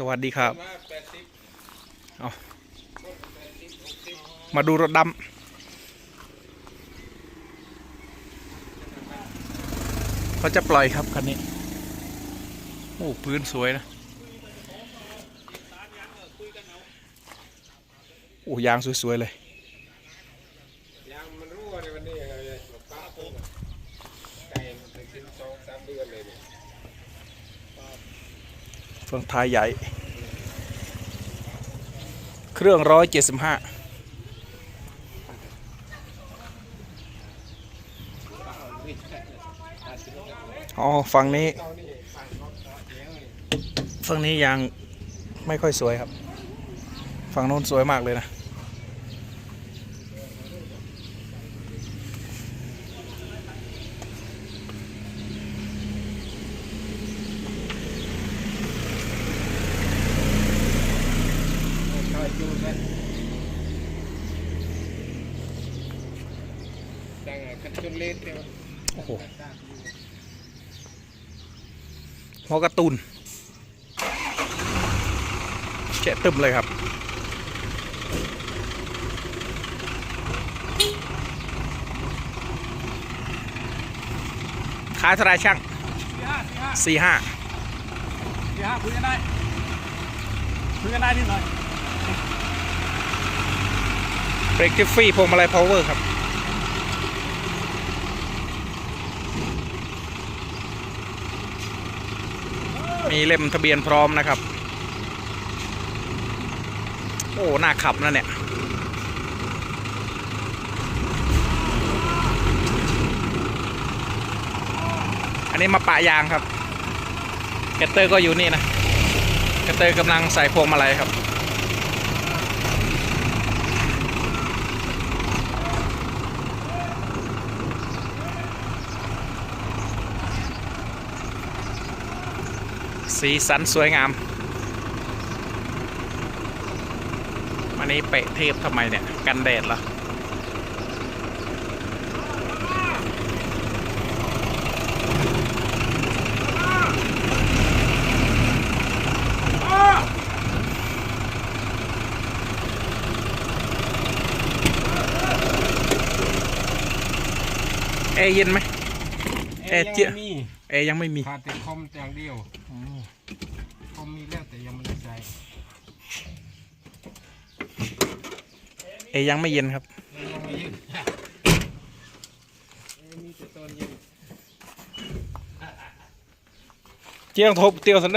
สวัสดีครับว่ามาดูรถดำเขาจะปล่อยครับคันนี้ โอ้ พื้นสวยนะ โอ้ ยางสวย ๆ เลยยางมันไงเลยหลบป้าปุ๊บไก่มันถึงสิ้นสองสามเดือนเลยเนี่ย เฟืองท้ายใหญ่ เครื่องร้อยเจ็ดสิบห้าอ๋อฝั่งนี้ ฝั่งนี่ฝั่งนี้ยางไม่ค่อยสวยครับ ฝั่งโน้นสวยมากเลยนะ ดังกันจนเละเดียวโอ้โหหัวกร์ตูนแกะตึมเลยครับขายเท่าไรช่างสี่ห้าสี่ห้าสี่ห้าสี่ห้าคุยกันได้คุยกันได้นิดหน่อย เบรกทิฟฟี่พวงมาลัยพาวเวอร์ครับ มีเล่มทะเบียนพร้อมนะครับ โอ้น่าขับนะเนี่ยอันนี้มาปะยางครับ แกตเตอร์ก็อยู่นี่นะ แกตเตอร์กำลังใส่พวงมาลัยครับ สีสันสวยงามวันนี้เปะเทพทำไมเนี่ย กันแดดเหรอเอร์เย็นไหม เอ๊ะยังเจี๊ยไม่มีเอร์ยังไม่มีขาดแต่คอมอย่างเดียวคอมมีแล้วแต่ยังไม่ได้ใส่เอร์ยังไม่เย็นครับ ยังไม่ยืดเอ้ยมีแต่ตอนเย็น เจียงทบเตียวสันเดอ